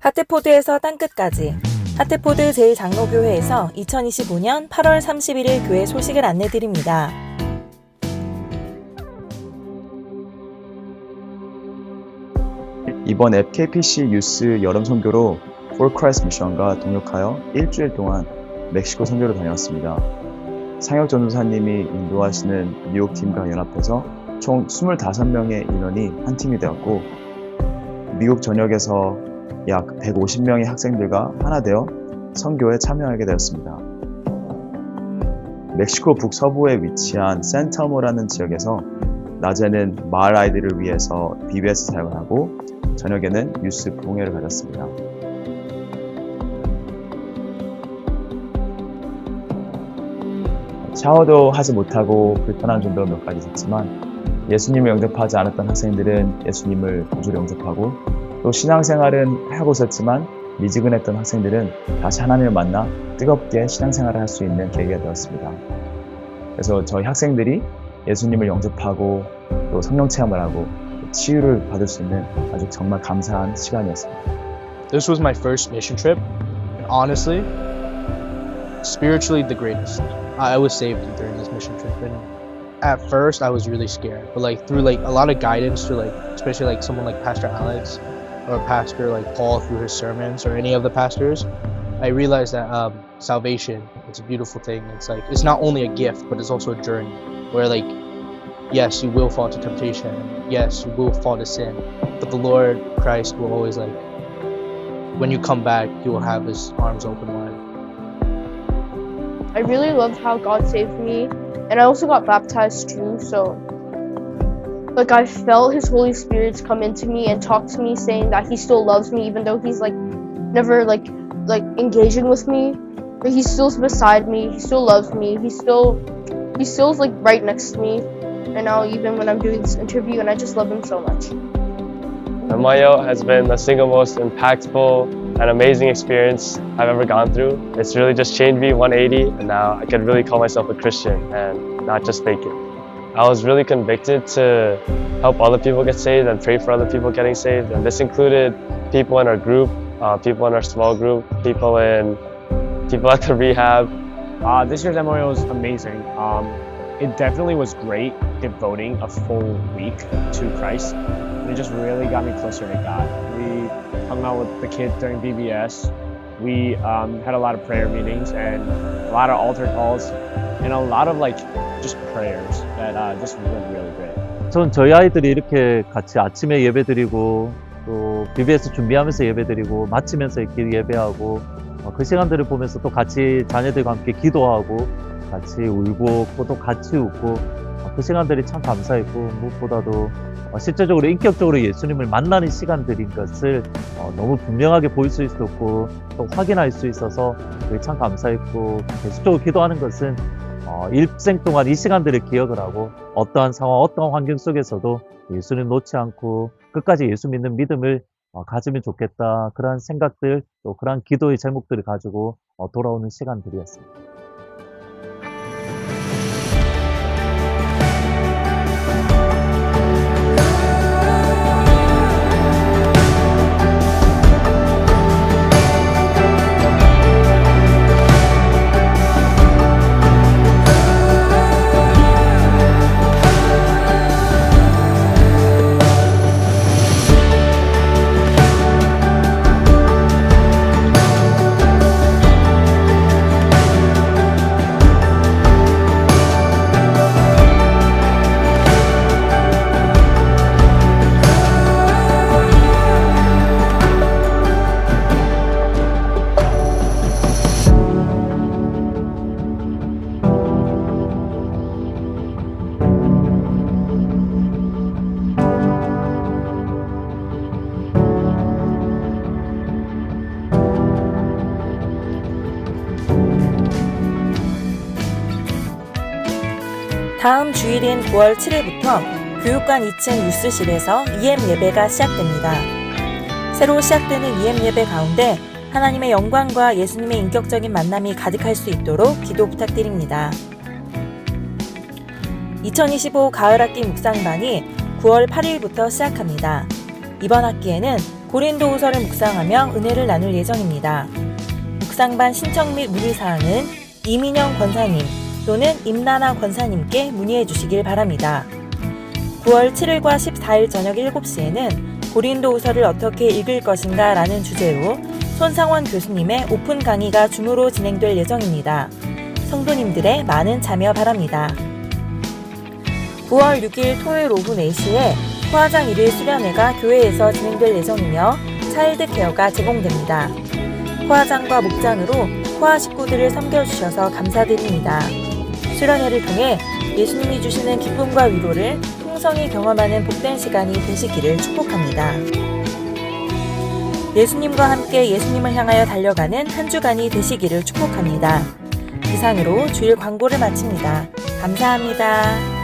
하트포드에서 땅끝까지 하트포드 제1장로교회에서 2025년 8월 31일 교회 소식을 안내드립니다. 이번 FKPC 유스 여름 선교로 Christ 미션과 동역하여 일주일 동안 멕시코 선교를 다녀왔습니다. 상혁 전도사님이 인도하시는 뉴욕 팀과 연합해서 총 25명의 인원이 한 팀이 되었고 미국 전역에서 약 150명의 학생들과 하나 되어 선교에 참여하게 되었습니다. 멕시코 북서부에 위치한 센터모라는 지역에서 낮에는 마을 아이들을 위해서 BBS 사용을 하고 저녁에는 뉴스 봉회를 가졌습니다. 샤워도 하지 못하고 불편한 점도 몇 가지 있었지만 예수님을 영접하지 않았던 학생들은 예수님을 구주로 영접하고 또 신앙생활은 하고 있었지만 미지근했던 학생들은 다시 하나님을 만나 뜨겁게 신앙생활을 할 수 있는 계기가 되었습니다. 그래서 저희 학생들이 예수님을 영접하고 또 성령 체험을 하고 치유를 받을 수 있는 아주 정말 감사한 시간이었습니다. This was my first mission trip, honestly, spiritually the greatest. I was saved during this mission trip, and at first I was really scared, but like through like a lot of guidance, through like especially like someone like Pastor Alex or Pastor like Paul through his sermons or any of the pastors, I realized that um, salvation it's a beautiful thing. It's like it's not only a gift, but it's also a journey where like yes, you will fall to temptation, yes, you will fall to sin, but the Lord Christ will always like when you come back, you will have his arms open wide. I really loved how God saved me, and I also got baptized too. So, like, I felt His Holy Spirit come into me and talk to me, saying that He still loves me, even though He's like never like like engaging with me. But He's still beside me. He still loves me. He still He still's like right next to me. And now, even when I'm doing this interview, and I just love Him so much. Mayo has been the single most impactful and amazing experience I've ever gone through. It's really just changed me 180, and now I can really call myself a Christian and not just fake it. I was really convicted to help other people get saved and pray for other people getting saved, and this included people in our group, uh, people in our small group, people in people at the rehab, Uh, this year's memorial was amazing. Um, it definitely was great devoting a full week to Christ. It just really got me closer to God. We hung out with the kids during BBS. We um, had a lot of prayer meetings and a lot of altar calls and a lot of like just prayers that uh, just went really great. 전 저희 아이들이 이렇게 같이 아침에 예배드리고 또 BBS 준비하면서 예배드리고 마치면서 예배하고 어, 그 시간들을 보면서 또 같이 자녀들과 함께 기도하고 같이 울고 또 같이 웃고 어, 그 시간들이 참 감사했고 무엇보다도 어, 실제적으로 인격적으로 예수님을 만나는 시간들인 것을 어, 너무 분명하게 보일 수 있었고 또 확인할 수 있어서 참 감사했고 계속적으로 기도하는 것은 어, 일생 동안 이 시간들을 기억을 하고 어떠한 상황, 어떠한 환경 속에서도 예수님 놓지 않고 끝까지 예수 믿는 믿음을 어, 가지면 좋겠다. 그러한 생각들, 또 그러한 기도의 제목들을 가지고 어, 돌아오는 시간들이었습니다. 다음 주일인 9월 7일부터 교육관 2층 뉴스실에서 EM 예배가 시작됩니다. 새로 시작되는 EM 예배 가운데 하나님의 영광과 예수님의 인격적인 만남이 가득할 수 있도록 기도 부탁드립니다. 2025 가을 학기 묵상반이 9월 8일부터 시작합니다. 이번 학기에는 고린도후서를 묵상하며 은혜를 나눌 예정입니다. 묵상반 신청 및 문의사항은 이민영 권사님 또는 임나나 권사님께 문의해 주시길 바랍니다. 9월 7일과 14일 저녁 7시에는 고린도후서를 어떻게 읽을 것인가 라는 주제로 손상원 교수님의 오픈 강의가 줌으로 진행될 예정입니다. 성도님들의 많은 참여 바랍니다. 9월 6일 토요일 오후 4시에 포화장 1일 수련회가 교회에서 진행될 예정이며 차일드 케어가 제공됩니다. 포화장과 목장으로 포화 식구들을 섬겨주셔서 감사드립니다. 수련회를 통해 예수님이 주시는 기쁨과 위로를 풍성히 경험하는 복된 시간이 되시기를 축복합니다. 예수님과 함께 예수님을 향하여 달려가는 한 주간이 되시기를 축복합니다. 이상으로 주일 광고를 마칩니다. 감사합니다.